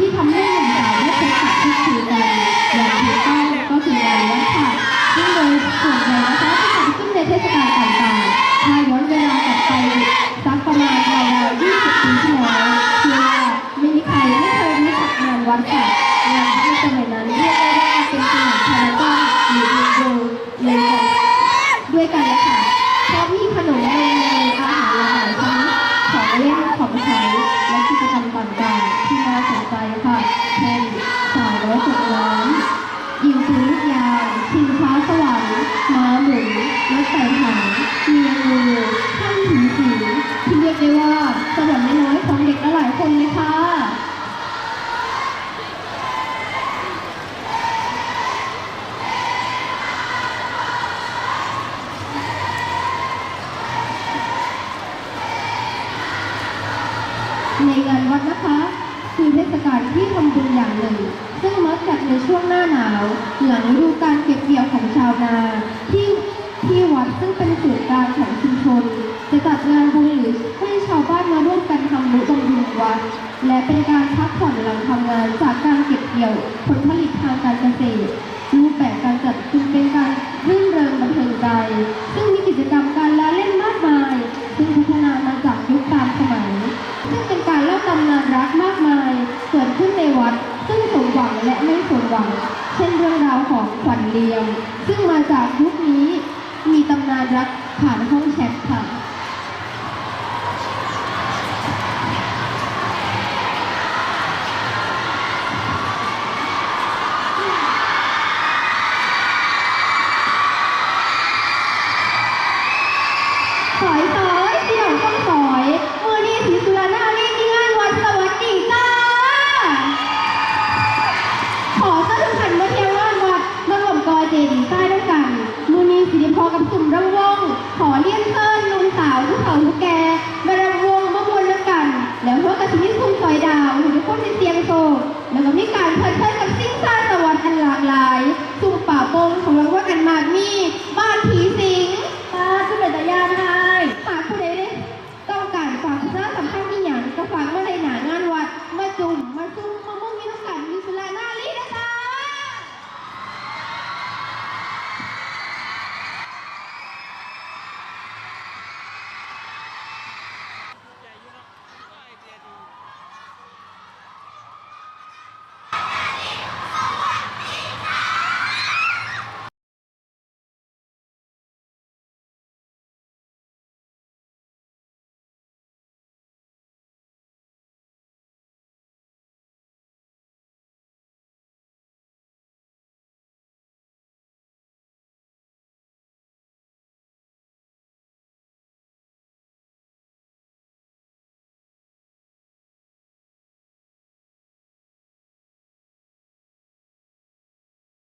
ที่ทำให้ ในงานวัดนะคะ คือเทศกาลที่ทำบุญอย่างหนึ่ง ซึ่งมักจัดในช่วงหน้าหนาว หลังฤดูการเก็บเกี่ยวของชาวนาที่ที่วัดซึ่งเป็นศูนย์กลางของชุมชน จะจัดงานบุญหรือให้ชาวบ้านมาร่วมกันทำบุญบำรุงวัด และเป็นการพักผ่อนหลังทำงานจากการเก็บเกี่ยวผลผลิตทางการเกษตร วัง เช่นเรื่องราวของขวัญเลียง ซึ่งมาจากยุคนี้มีตำนานรักผ่านห้องแชทค่ะ กับกลุ่มระวง ขอเลี่ยนเพิ่นลุงสาวลูกสาวลูกแกมระวงมามวลแล้วกัน แล้วพวกกระชิ่งคุ้มซอยดาวหรือพวกในเตียงโซแล้วก็มีการเพิ่นเพิ่น